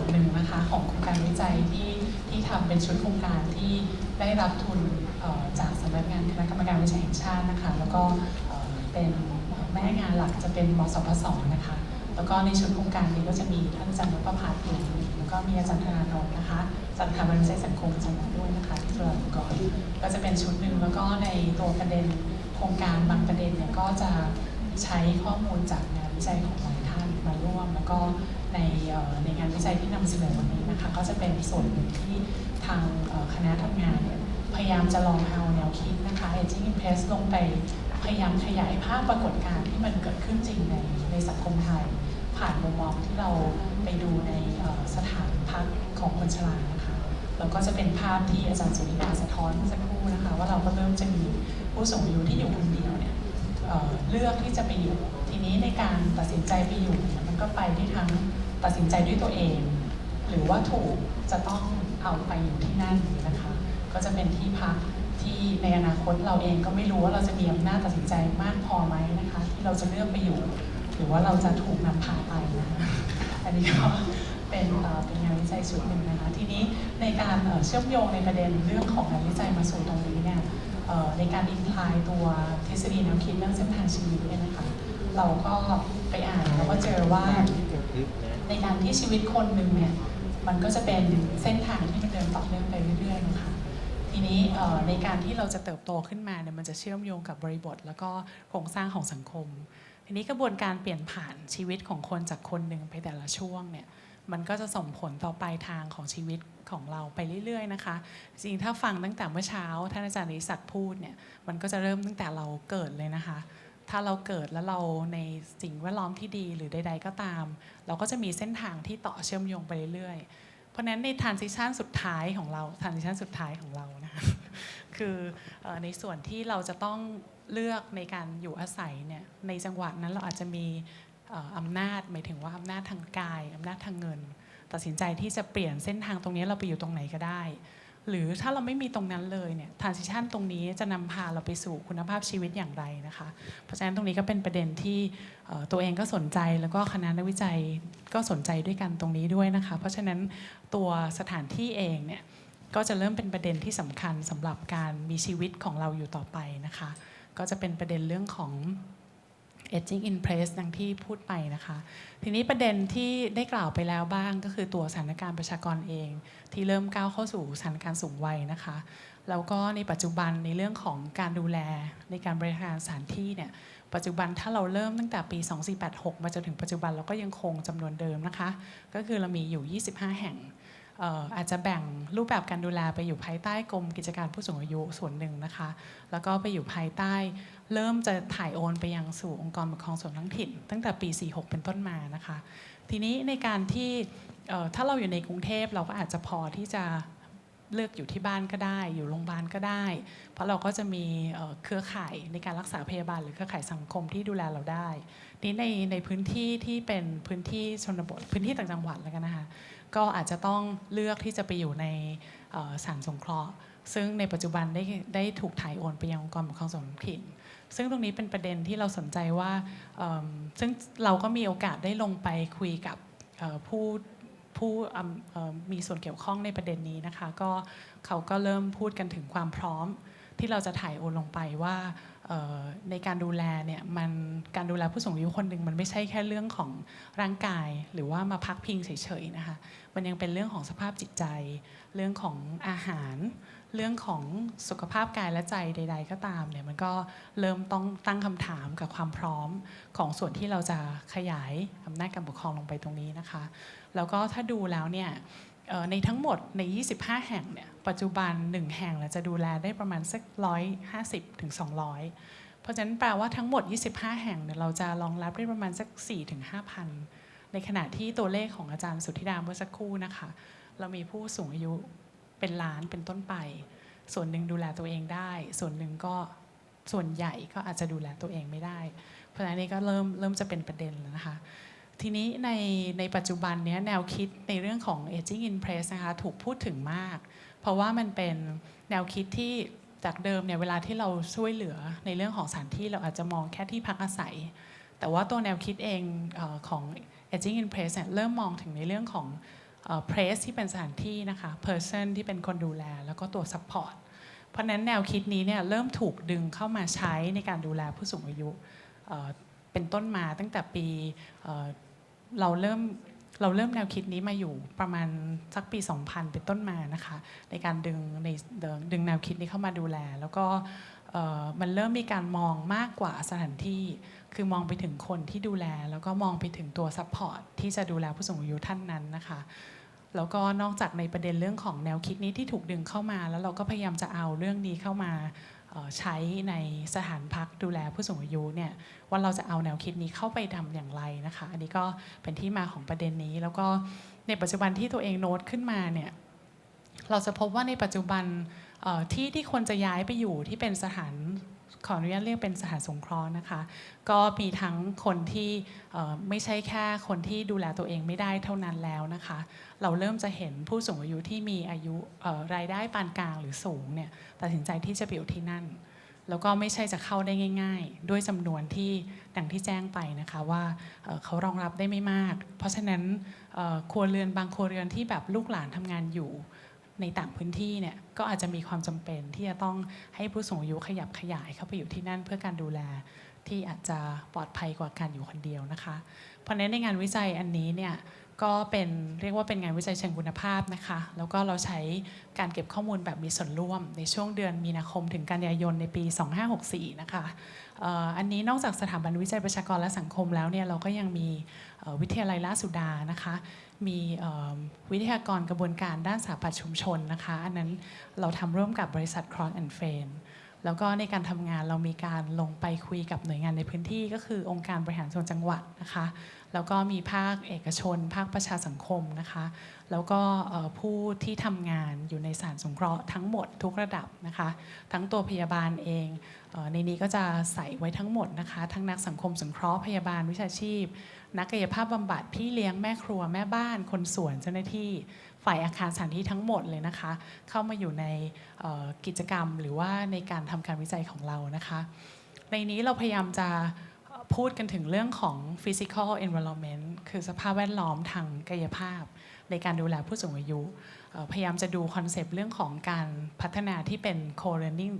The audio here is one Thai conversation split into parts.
วนหนึ่งนะคะของโครงการวิจัยที่ที่ทำเป็นชุดโครงการที่ได้รับทุนจากสำนักงานคณะกรรมการวิจัยแห่งชาตินะคะ แล้วก็เป็นแม่งานหลักจะเป็นมสพสนะคะ แล้วก็ในชุดโครงการนี้ก็จะมีท่านอาจารย์นพพาภูมิแล้วก็มีอาจารย์ธนาโนนท์นะคะจากสถาบันวิจัยสังคมจังหวัดด้วยนะคะที่จุฬาลงกรณ์ก็จะเป็นชุดหนึ่งแล้วก็ในตัวประเด็นโครงการบางประเด็นเนี่ยก็จะใช้ข้อมูลจากงานวิจัยของหลายท่านมาร่วม แล้วก็ ในในงานวิจัยที่นำเสนอวันนี้นะคะก็จะเป็นส่วนหนึ่งที่ทางคณะทำงานเนี่ยพยายามจะลองเอาแนวคิดนะคะ Aging in Place ลงไปพยายามขยายภาพปรากฏการณ์ที่มันเกิดขึ้นจริงในในสังคมไทย ผ่านมุมมองที่เราไปดูในสถานพักของคนชรานะคะแล้วก็จะเป็นภาพที่อาจารย์สุริยาสะท้อนสักครู่นะคะ ว่าเราก็เริ่มจะมีผู้สูงอายุที่อยู่คนเดียวเนี่ยเเลือกที่จะไปอยู่ ทีนี้ในการตัดสินใจไปอยู่มันก็ไปที่ทั้ง ตัดสินใจด้วยตัวเอง หรือว่าถูกจะต้องเอาไปอยู่ที่นั่นนะคะ ก็จะเป็นที่พักที่ในอนาคตเราเองก็ไม่รู้ว่าเราจะมีอำนาจตัดสินใจมากพอไหมนะคะ ที่เราจะเลือกไปอยู่ หรือว่าเราจะถูกนำพาไปนะคะอันนี้ก็เป็นเป็นงานวิจัยชุดหนึ่งนะคะ ทีนี้ในการเชื่อมโยงในประเด็นเรื่องของงานวิจัยมาสู่ตรงนี้เนี่ยในการอินพลายตัวทฤษฎีแนวคิดเรื่องเส้นทางชีวิตเนี่ยนะคะ เราก็ไปอ่านแล้วก็เจอว่า ในการที่ชีวิตคนหนึ่งเนี่ยมันก็จะเป็นเส้นทางที่มันเดินต่อเนื่องไปเรื่อยๆนะคะทีนี้เอ่อในการที่เราจะเติบโตขึ้นมาเนี่ยมันจะเชื่อมโยงกับบริบท แล้วก็โครงสร้างของสังคม ทีนี้กระบวนการเปลี่ยนผ่านชีวิตของคนจากคนหนึ่งไปแต่ละช่วงเนี่ยมันก็จะส่งผลต่อปลายทางของชีวิตของเราไปเรื่อยๆนะคะ จริงๆถ้าฟังตั้งแต่เมื่อเช้าท่านอาจารย์นิสักดิ์พูดเนี่ยมันก็จะเริ่มตั้งแต่เราเกิดเลยนะคะ ถ้าเราเกิดแล้วเราในสิ่งแวดล้อมที่ดีหรือใด ๆ ก็ตาม เราก็จะมีเส้นทางที่ต่อเชื่อมโยงไปเรื่อยๆ เพราะนั้นใน transition สุดท้ายของเรา transition สุดท้ายของเรานะคะคือในส่วนที่เราจะต้องเลือกในการอยู่อาศัยเนี่ยในจังหวะนั้นเราอาจจะมีอำนาจหมายถึงว่าอำนาจทางกายอำนาจทางเงิน ตัดสินใจที่จะเปลี่ยนเส้นทางตรงนี้เราไปอยู่ตรงไหนก็ได้ หรือถ้าเราไม่มีตรงนั้นเลยเนี่ย transition ตรงนี้จะนำพาเราไปสู่คุณภาพชีวิตอย่างไรนะคะ เพราะฉะนั้นตรงนี้ก็เป็นประเด็นที่ตัวเองก็สนใจแล้วก็คณะนักวิจัยก็สนใจด้วยกันตรงนี้ด้วยนะคะ เพราะฉะนั้นตัวสถานที่เองเนี่ยก็จะเริ่มเป็นประเด็นที่สำคัญสำหรับการมีชีวิตของเราอยู่ต่อไปนะคะ ก็จะเป็นประเด็นเรื่องของ aging in place ดังที่พูดไปนะคะ ทีนี้ประเด็นที่ได้กล่าวไปแล้วบ้างก็คือตัวสถานการณ์ประชากรเอง ที่เริ่มก้าวเข้าสู่สถานการณ์สูงวัยนะคะ แล้วก็ในปัจจุบันในเรื่องของการดูแลในการบริหารสถานที่เนี่ยปัจจุบันถ้าเราเริ่มตั้งแต่ปี 2486 มาจนถึงปัจจุบันเราก็ยังคงจำนวนเดิมนะคะ ก็คือเรามีอยู่ 25 แห่ง อาจจะแบ่งรูปแบบการดูแลไปอยู่ภายใต้กรมกิจการผู้สูงอายุส่วนหนึ่งนะคะ แล้วก็ไปอยู่ภายใต้ เริ่มจะถ่ายโอนไปยังสู่องค์กรปกครองส่วนท้องถิ่น ตั้งแต่ปี 46 เป็นต้นมานะคะ ทีนี้ในการที่ถ้าเราอยู่ในกรุงเทพเราก็อาจจะพอที่จะเลือกอยู่ที่บ้านก็ได้ อยู่โรงพยาบาลก็ได้ เพราะเราก็จะมีเอ่อเครือข่ายในการรักษาพยาบาลหรือเครือข่ายสังคมที่ดูแลเราได้นี้ในในพื้นที่ที่เป็นพื้นที่ชนบทพื้นที่ต่างจังหวัดแล้วกันนะคะ ก็อาจจะต้องเลือกที่จะไปอยู่ในสารสงเคราะห์ ซึ่งในปัจจุบันได้ได้ถูกถ่ายโอนไปยังองค์กรปกครองส่วนท้องถิ่น ซึ่งตรงนี้เป็นประเด็นที่เราสนใจว่าซึ่งเราก็มีโอกาสได้ลงไปคุยกับผู้ผู้มีส่วนเกี่ยวข้องในประเด็นนี้นะคะ ก็เขาก็เริ่มพูดกันถึงความพร้อมที่เราจะถ่ายโอนลงไปว่า ในการดูแลเนี่ยมันการดูแลผู้สูงอายุคนหนึ่งมันไม่ใช่แค่เรื่องของร่างกาย หรือว่ามาพักพิงเฉยๆนะคะมันยังเป็นเรื่องของสภาพจิตใจ เรื่องของอาหาร เรื่องของสุขภาพกายและใจใด ๆ ก็ตามเนี่ยมันก็เริ่มต้องตั้งคำถามกับความพร้อมของส่วนที่เราจะขยายอำนาจการปกครองลงไปตรงนี้นะคะ แล้วก็ถ้าดูแล้วเนี่ย ในทั้งหมดใน 25 แห่งเนี่ยปัจจุบัน 1 แห่งเนี่ยจะดูแลได้ประมาณสัก 150ถึง200 เพราะฉะนั้นแปลว่าทั้งหมด 25 แห่งเนี่ยเราจะรองรับได้ประมาณสัก 4 ถึง 5,000 ในขณะที่ตัวเลขของอาจารย์สุทธิดาเมื่อสักครู่นะคะ เรามีผู้สูงอายุเป็นล้านเป็นต้นไป ส่วนหนึ่งดูแลตัวเองได้ ส่วนหนึ่งก็ส่วนใหญ่ก็อาจจะดูแลตัวเองไม่ได้ เพราะฉะนั้นนี่ก็เริ่มเริ่มจะเป็นประเด็นแล้วนะคะ ทีนี้ในในปัจจุบันเนี้ยแนวคิดในเรื่องของ aging in place นะคะถูกพูดถึงมาก เพราะว่ามันเป็นแนวคิดที่จากเดิมเนี่ยเวลาที่เราช่วยเหลือในเรื่องของสถานที่เราอาจจะมองแค่ที่พักอาศัย แต่ว่าตัวแนวคิดเองอของ aging in place เนี่ยเริ่มมองถึงในเรื่องของเอ่อ place ที่เป็นสถานที่นะคะ person ที่เป็นคนดูแล แล้วก็ตัว support เพราะนั้นแนวคิดนี้เนี่ยเริ่มถูกดึงเข้ามาใช้ในการดูแลผู้สูงอายุเป็นต้นมาตั้งแต่ปี เราเริ่มเราเริ่มแนวคิดนี้มาอยู่ประมาณสักปี 2000 เป็นต้นมานะคะในการดึงในดึงแนวคิดนี้เข้ามาดูแล แล้วก็มันเริ่มมีการมองมากกว่าสถานที่คือมองไปถึงคนที่ดูแล แล้วก็มองไปถึงตัวซัพพอร์ตที่จะดูแลผู้สูงอายุท่านนั้นนะคะแล้วก็นอกจากในประเด็นเรื่องของแนวคิดนี้ที่ถูกดึงเข้ามา แล้วเราก็พยายามจะเอาเรื่องนี้เข้ามา ใช้ในสถานพักดูแลผู้สูงอายุเนี่ยว่าเราจะเอาแนวคิดนี้เข้าไปทำอย่างไรนะคะ อันนี้ก็เป็นที่มาของประเด็นนี้ แล้วก็ในปัจจุบันที่ตัวเองโน้ตขึ้นมาเนี่ยเราจะพบว่าในปัจจุบันที่ที่คนจะย้ายไปอยู่ที่เป็นสถาน ขออนุญาตเรียกเป็นสถานสงเคราะห์นะคะ ก็มีทั้งคนที่ไม่ใช่แค่คนที่ดูแลตัวเองไม่ได้เท่านั้นแล้วนะคะ เราเริ่มจะเห็นผู้สูงอายุที่มีอายุรายได้ปานกลางหรือสูงเนี่ยตัดสินใจที่จะไปอยู่ที่นั่น แล้วก็ไม่ใช่จะเข้าได้ง่าย ๆ ด้วยจำนวนที่ดังที่แจ้งไปนะคะว่าเขารองรับได้ไม่มาก เพราะฉะนั้นครัวเรือนบางครัวเรือนที่แบบลูกหลานทำงานอยู่ ในต่างพื้นที่เนี่ยก็อาจจะมีความจำเป็นที่จะต้องให้ผู้สูงอายุขยับขยายเข้าไปอยู่ที่นั่นเพื่อการดูแลที่อาจจะปลอดภัยกว่าการอยู่คนเดียวนะคะ เพราะฉะนั้นในงานวิจัยอันนี้เนี่ยก็เป็นเรียกว่าเป็นงานวิจัยเชิงคุณภาพนะคะ แล้วก็เราใช้การเก็บข้อมูลแบบมีส่วนร่วม ในช่วงเดือนมีนาคมถึงกันยายนในปี 2564 นะคะอันนี้นอกจากสถาบันวิจัยประชากรและสังคมแล้วเนี่ยเราก็ยังมีวิทยาลัยราชสุดานะคะ มีวิทยากรกระบวนการด้านสถาปัตชุมชนนะคะ อันนั้นเราทำร่วมกับบริษัท Cross and f r i e n d แล้วก็ในการทำงานเรามีการลงไปคุยกับหน่วยงานในพื้นที่ ก็คือองค์การบริหารส่วนจังหวัดนะคะ แล้วก็มีภาคเอกชน ภาคประชาสังคมนะคะ แล้วก็ผู้ที่ทำงานอยู่ในสารสงเคราะห์ทั้งหมดทุกระดับนะคะ ทั้งตัวพยาบาลเอง ในนี้ก็จะใส่ไว้ทั้งหมดนะคะ ทั้งนักสังคมสงเคราะห์พยาบาลวิชาชีพ นักกายภาพบำบัดพี่เลี้ยงแม่ครัวแม่บ้านคนสวนเจ้าหน้าที่ฝ่ายอาคารสถานที่ทั้งหมดเลยนะคะ เข้ามาอยู่ในกิจกรรมหรือว่าในการทำการวิจัยของเรานะคะ ในนี้เราพยายามจะพูดกันถึงเรื่องของ physical environment คือสภาพแวดล้อมทางกายภาพ ในการดูแลผู้สูงอายุ พยายามจะดูคอนเซปต์เรื่องของการพัฒนาที่เป็น co-learning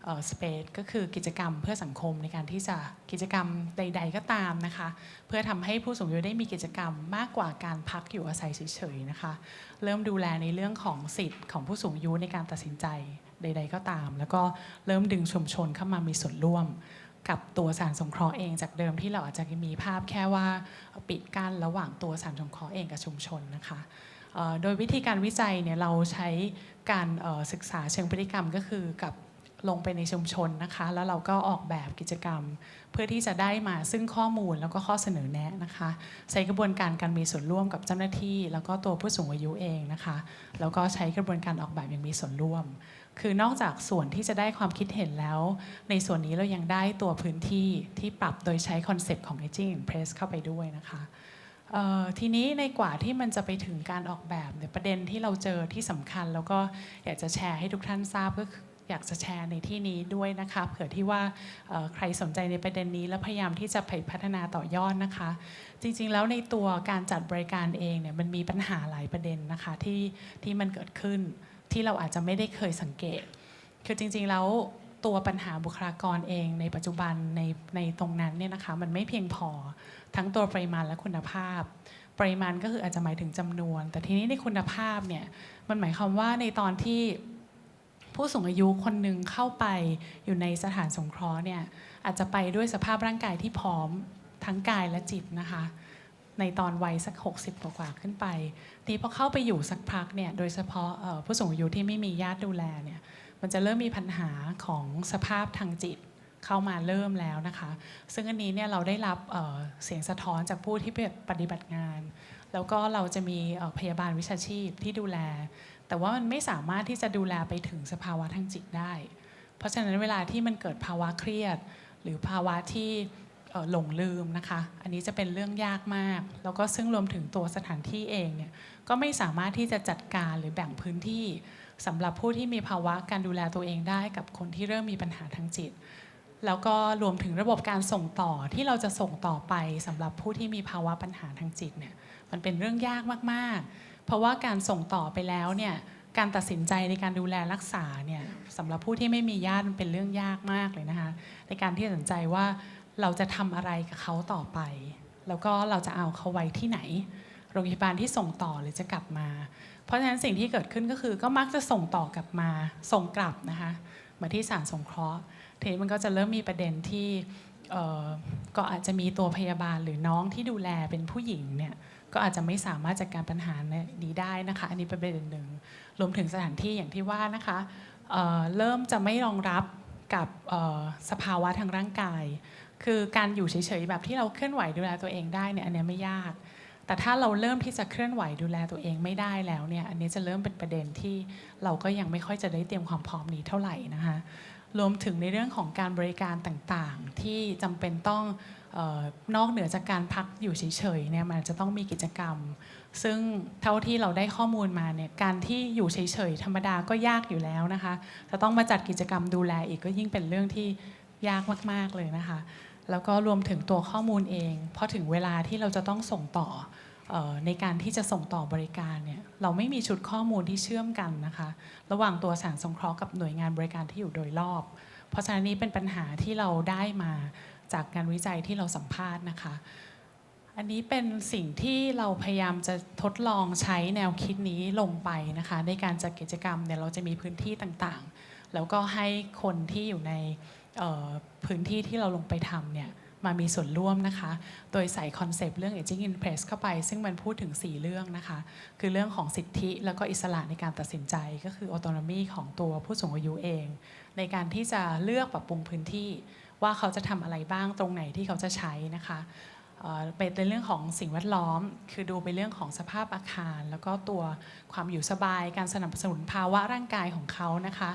สเอ่อ space ก็คือกิจกรรมเพื่อสังคมในการที่จะกิจกรรมใด ๆ ก็ตามนะคะ เพื่อทำให้ผู้สูงอายุได้มีกิจกรรมมากกว่าการพักอยู่อาศัยเฉยๆนะคะ เริ่มดูแลในเรื่องของสิทธิ์ของผู้สูงอายุในการตัดสินใจใด ๆ ก็ตาม แล้วก็เริ่มดึงชุมชนเข้ามามีส่วนร่วม กับตัวสารสงเคราะห์เองจากเดิมที่เราอาจจะมีภาพแค่ว่าปิดกั้นระหว่างตัวสารสงเคราะห์เองกับชุมชนนะคะโดยวิธีการวิจัยเนี่ยเราใช้การศึกษาเชิงพฤติกรรมก็คือกับ ลงไปในชุมชนนะคะ แล้วเราก็ออกแบบกิจกรรม เพื่อที่จะได้มาซึ่งข้อมูลแล้วก็ข้อเสนอแนะนะคะ ใช้กระบวนการการมีส่วนร่วมกับเจ้าหน้าที่ แล้วก็ตัวผู้สูงอายุเองนะคะ แล้วก็ใช้กระบวนการออกแบบอย่างมีส่วนร่วม คือนอกจากส่วนที่จะได้ความคิดเห็นแล้ว ในส่วนนี้เรายังได้ตัวพื้นที่ที่ปรับโดยใช้คอนเซปต์ของ Aging in Place เข้าไปด้วยนะคะทีนี้ในกว่าที่มันจะไปถึงการออกแบบเนี่ยประเด็นที่เราเจอที่สำคัญ แล้วก็อยากจะแชร์ให้ทุกท่านทราบก็คื อยากจะแชร์ในที่นี้ด้วยนะคะเผื่อที่ว่าใครสนใจในประเด็นนี้ และพยายามที่จะไปพัฒนาต่อยอดนะคะ จริงๆ แล้วในตัวการจัดบริการเองเนี่ยมันมีปัญหาหลายประเด็นนะคะที่ที่มันเกิดขึ้นที่เราอาจจะไม่ได้เคยสังเกต คือจริงๆแล้วตัวปัญหาบุคลากรเองในปัจจุบันในในตรงนั้นเนี่ยนะคะมันไม่เพียงพอทั้งตัวปริมาณและคุณภาพ ปริมาณก็คืออาจจะหมายถึงจำนวน แต่ทีนี้ในคุณภาพเนี่ยมันหมายความว่าในตอนที่ ผู้สูงอายุคนหนึ่งเข้าไปอยู่ในสถานสงเคราะห์เนี่ยอาจจะไปด้วยสภาพร่างกายที่พร้อมทั้งกายและจิตนะคะ ในตอนวัยสัก 60กว่าขึ้นไป ทีพอเข้าไปอยู่สักพักเนี่ยโดยเฉพาะผู้สูงอายุที่ไม่มีญาติดูแลเนี่ยมันจะเริ่มมีปัญหาของสภาพทางจิตเข้ามาเริ่มแล้วนะคะ ซึ่งอันนี้เนี่ยเราได้รับเสียงสะท้อนจากผู้ที่ปฏิบัติงาน แล้วก็เราจะมีพยาบาลวิชาชีพที่ดูแล แต่ว่ามันไม่สามารถที่จะดูแลไปถึงสภาวะทางจิตได้ เพราะฉะนั้นเวลาที่มันเกิดภาวะเครียด หรือภาวะที่หลงลืมนะคะ อันนี้จะเป็นเรื่องยากมาก แล้วก็ซึ่งรวมถึงตัวสถานที่เองเนี่ยก็ไม่สามารถที่จะจัดการหรือแบ่งพื้นที่สำหรับผู้ที่มีภาวะการดูแลตัวเองได้กับคนที่เริ่มมีปัญหาทางจิต แล้วก็รวมถึงระบบการส่งต่อที่เราจะส่งต่อไปสำหรับผู้ที่มีภาวะปัญหาทางจิตเนี่ยมันเป็นเรื่องยากมากๆ เพราะว่าการส่งต่อไปแล้วเนี่ยการตัดสินใจในการดูแลรักษาเนี่ยสำหรับผู้ที่ไม่มีญาติมันเป็นเรื่องยากมากเลยนะคะในการที่จะตัดสินใจว่าเราจะทำอะไรกับเขาต่อไป แล้วก็เราจะเอาเขาไว้ที่ไหน โรงพยาบาลที่ส่งต่อหรือจะกลับมา เพราะฉะนั้นสิ่งที่เกิดขึ้นก็คือก็มักจะส่งต่อกลับมาส่งกลับนะคะมาที่สารสงเคราะห์ทีนี้มันก็จะเริ่มมีประเด็นที่เออก็อาจจะมีตัวพยาบาลหรือน้องที่ดูแลเป็นผู้หญิงเนี่ย ก็อาจจะไม่สามารถจัดการปัญหานี้ได้นะคะ อันนี้เป็นประเด็นหนึ่งรวมถึงสถานที่อย่างที่ว่านะคะเเริ่มจะไม่รองรับกับสภาวะทางร่างกาย คือการอยู่เฉยๆแบบที่เราเคลื่อนไหวดูแลตัวเองได้เนี่ยอันนี้ไม่ยาก แต่ถ้าเราเริ่มที่จะเคลื่อนไหวดูแลตัวเองไม่ได้แล้วเนี่ยอันนี้จะเริ่มเป็นประเด็นที่เราก็ยังไม่ค่อยจะได้เตรียมความพร้อมนี้เท่าไหร่นะคะรวมถึงในเรื่องของการบริการต่างๆ ที่จำเป็นต้อง นอกเหนือจากการพักอยู่เฉยๆเนี่ยมันอาจจะต้องมีกิจกรรม ซึ่งเท่าที่เราได้ข้อมูลมาเนี่ยการที่อยู่เฉยๆธรรมดาก็ยากอยู่แล้วนะคะจะต้องมาจัดกิจกรรมดูแลอีกก็ยิ่งเป็นเรื่องที่ยากมากๆเลยนะคะ แล้วก็รวมถึงตัวข้อมูลเองพอถึงเวลาที่เราจะต้องส่งต่ออในการที่จะส่งต่อบริการเนี่ยเราไม่มีชุดข้อมูลที่เชื่อมกันนะคะ ระหว่างตัวสารสงเคราะห์กับหน่วยงานบริการที่อยู่โดยรอบ เพราะฉะนั้นนี้เป็นปัญหาที่เราได้มา จากการวิจัยที่เราสัมภาษณ์นะคะ อันนี้เป็นสิ่งที่เราพยายามจะทดลองใช้แนวคิดนี้ลงไปนะคะ ในการจัดกิจกรรมเนี่ยเราจะมีพื้นที่ต่างๆ แล้วก็ให้คนที่อยู่ในพื้นที่ที่เราลงไปทำเนี่ยมามีส่วนร่วมนะคะ โดยใส่คอนเซปต์เรื่อง aging in place เข้าไป ซึ่งมันพูดถึง 4 เรื่องนะคะ คือเรื่องของสิทธิแล้วก็อิสระในการตัดสินใจ ก็คือ autonomy ของตัวผู้สูงอายุเอง ในการที่จะเลือกปรับปรุงพื้นที่ ว่าเขาจะทำอะไรบ้างตรงไหนที่เขาจะใช้นะคะเอ่อเป็นในเรื่องของสิ่งแวดล้อม คือดูไปเรื่องของสภาพอาคาร แล้วก็ตัวความอยู่สบายการสนับสนุนภาวะร่างกายของเขานะคะ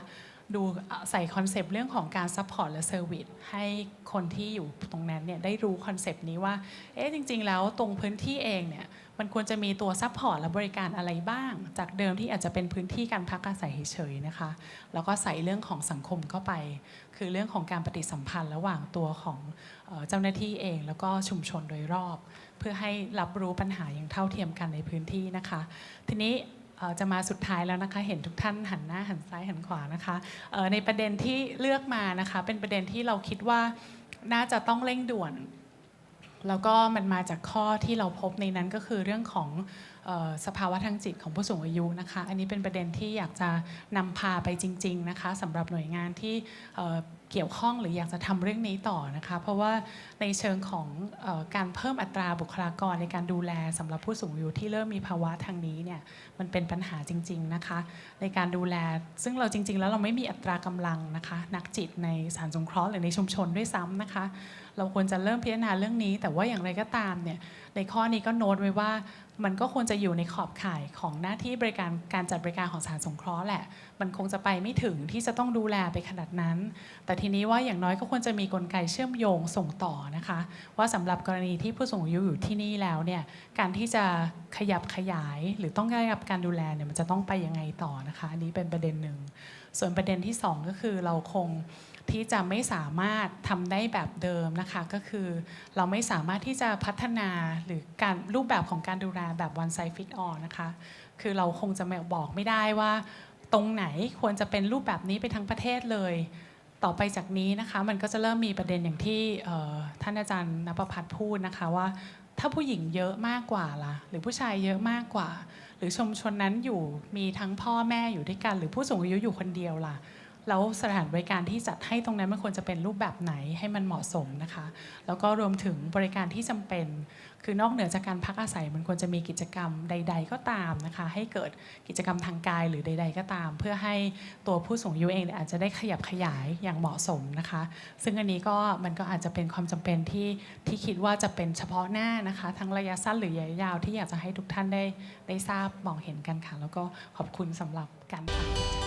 ดูใส่คอนเซปต์เรื่องของการซัพพอร์ตและเซอร์วิสให้คนที่อยู่ตรงนั้นเนี่ยได้รู้คอนเซปต์นี้ว่า เอ๊ะจริง ๆ แล้วตรงพื้นที่เองเนี่ยมันควรจะมีตัวซัพพอร์ตและบริการอะไรบ้าง จากเดิมที่อาจจะเป็นพื้นที่การพักอาศัยเฉยๆนะคะ แล้วก็ใส่เรื่องของสังคมเข้าไป คือเรื่องของการปฏิสัมพันธ์ระหว่างตัวของเจ้าหน้าที่เอง แล้วก็ชุมชนโดยรอบ เพื่อให้รับรู้ปัญหาอย่างเท่าเทียมกันในพื้นที่นะคะ ทีนี้จะมาสุดท้ายแล้วนะคะ เห็นทุกท่านหันหน้าหันซ้ายหันขวานะคะในประเด็นที่เลือกมานะคะ เป็นประเด็นที่เราคิดว่าน่าจะต้องเร่งด่วน แล้วก็มันมาจากข้อที่เราพบในนั้นก็คือเรื่องของ สภาวะทางจิตของผู้สูงอายุนะคะ อันนี้เป็นประเด็นที่อยากจะนำพาไปจริง ๆ นะคะสำหรับหน่วยงานที่เเกี่ยวข้องหรืออยากจะทำเรื่องนี้ต่อนะคะ เพราะว่าในเชิงของออการเพิ่มอัตราบุคลากรในการดูแลสำหรับผู้สูงอายุที่เริ่มมีภาวะทางนี้เนี่ยมันเป็นปัญหาจริง ๆนะคะ ในการดูแลซึ่งเราจริง ๆ แล้วเราไม่มีอัตรากำลังนะคะ นักจิตในสารสงเคราะห์หรือในชุมชนด้วยซ้ำนะคะ เราควรจะเริ่มพิจารณาเรื่องนี้ แต่ว่าอย่างไรก็ตามเนี่ยในข้อนี้ก็โน้ตไว้ว่า มันก็ควรจะอยู่ในขอบข่ายของหน้าที่บริการการจัดบริการของสถารสงเคราะห์แหละ มันคงจะไปไม่ถึงที่จะต้องดูแลไปขนาดนั้น แต่ทีนี้ว่าอย่างน้อยก็ควรจะมีกลไกเชื่อมโยงส่งต่อนะคะ ว่าสำหรับกรณีที่ผู้สูงอายุอยู่ที่นี่แล้วเนี่ยการที่จะขยับขยายหรือต้องได้รับการดูแลเนี่ยมันจะต้องไปยังไงต่อนะคะอันนี้เป็นประเด็นหนึ่งส่วนประเด็นที่สองก็คือเราคง ที่จะไม่สามารถทำได้แบบเดิมนะคะก็คือเราไม่สามารถที่จะพัฒนาหรือการรูปแบบของการดูแลแบบ one size fit all นะคะคือเราคงจะไม่บอกไม่ได้ว่า ตรงไหนควรจะเป็นรูปแบบนี้ไปทั้งประเทศเลย ต่อไปจากนี้นะคะมันก็จะเริ่มมีประเด็นอย่างที่ท่านอาจารย์นภพัฒน์พูดนะคะว่าถ้าผู้หญิงเยอะมากกว่าล่ะ หรือผู้ชายเยอะมากกว่า หรือชุมชนนั้นอยู่มีทั้งพ่อแม่อยู่ด้วยกัน หรือผู้สูงอายุอยู่คนเดียวล่ะ แล้วสถานบริการที่จัดให้ตรงนั้นมันควรจะเป็นรูปแบบไหนให้มันเหมาะสมนะคะ แล้วก็รวมถึงบริการที่จำเป็น คือนอกเหนือจากการพักอาศัยมันควรจะมีกิจกรรมใด ๆ ก็ตามนะคะ ให้เกิดกิจกรรมทางกายหรือใด ๆ ก็ตาม เพื่อให้ตัวผู้สูงอายุเองอาจจะได้ขยับขยายอย่างเหมาะสมนะคะ ซึ่งอันนี้ก็มันก็อาจจะเป็นความจำเป็นที่ที่คิดว่าจะเป็นเฉพาะหน้านะคะ ทั้งระยะสั้นหรือระยะยาวที่อยากจะให้ทุกท่านได้ได้ทราบมองเห็นกันค่ะ แล้วก็ขอบคุณสำหรับการฟัง